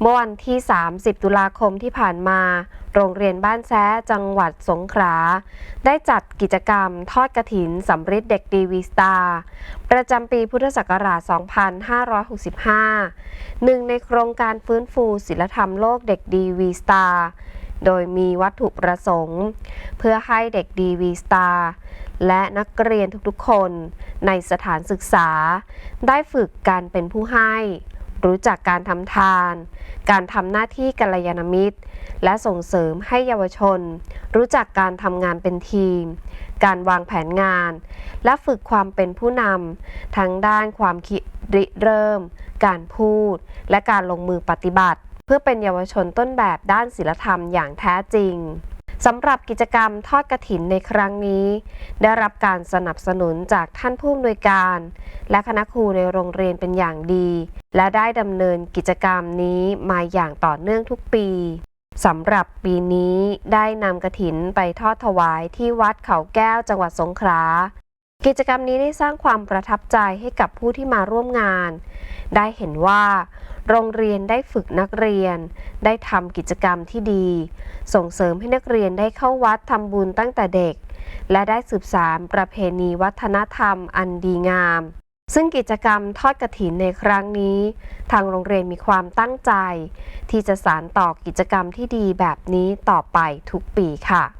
เมื่อวันที่ 30 ตุลาคมที่ผ่านมา โรงเรียนบ้านแซ้จังหวัดสงขลา ได้จัดกิจกรรมทอดกระถินสำริดเด็กดีวีสตาร์ประจำปีพุทธศักราช 2565 หนึ่งในโครงการฟื้นฟูศิลธรรมโลกเด็กดีวีสตาร์โดยมีวัตถุประสงค์ เพื่อให้เด็กดีวีสตาร์และนักเรียนทุกๆคนในสถานศึกษา ได้ฝึกการเป็นผู้ให้ รู้จักการทำทาน การทำหน้าที่กัลยาณมิตร และส่งเสริมให้เยาวชน รู้จักการทำงานเป็นทีม การวางแผนงาน และฝึกความเป็นผู้นำทั้งด้านความคิดริเริ่ม การพูด และการลงมือปฏิบัติ เพื่อเป็นเยาวชนต้นแบบด้านศิลธรรมอย่างแท้จริง สำหรับกิจกรรมทอดกระถินในครั้งนี้ ได้รับการสนับสนุนจากท่านผู้อำนวยการ และคณะครูในโรงเรียนเป็นอย่างดี และได้ดำเนินกิจกรรมนี้มาอย่างต่อเนื่องทุกปีสำหรับปีนี้ได้นำกระถินไปทอดถวายที่วัดเขาแก้วจังหวัดสงขลากิจกรรมนี้ได้สร้างความประทับใจให้กับผู้ที่มาร่วมงาน ได้เห็นว่า โรงเรียนได้ฝึกนักเรียน ได้ทำกิจกรรมที่ดี ส่งเสริมให้นักเรียนได้เข้าวัดทำบุญตั้งแต่เด็ก และได้สืบสานประเพณีวัฒนธรรมอันดีงาม ซึ่งกิจกรรมทอดกระถินในครั้งนี้ ทางโรงเรียนมีความตั้งใจ ที่จะสานต่อกิจกรรมที่ดีแบบนี้ต่อไปทุกปีค่ะ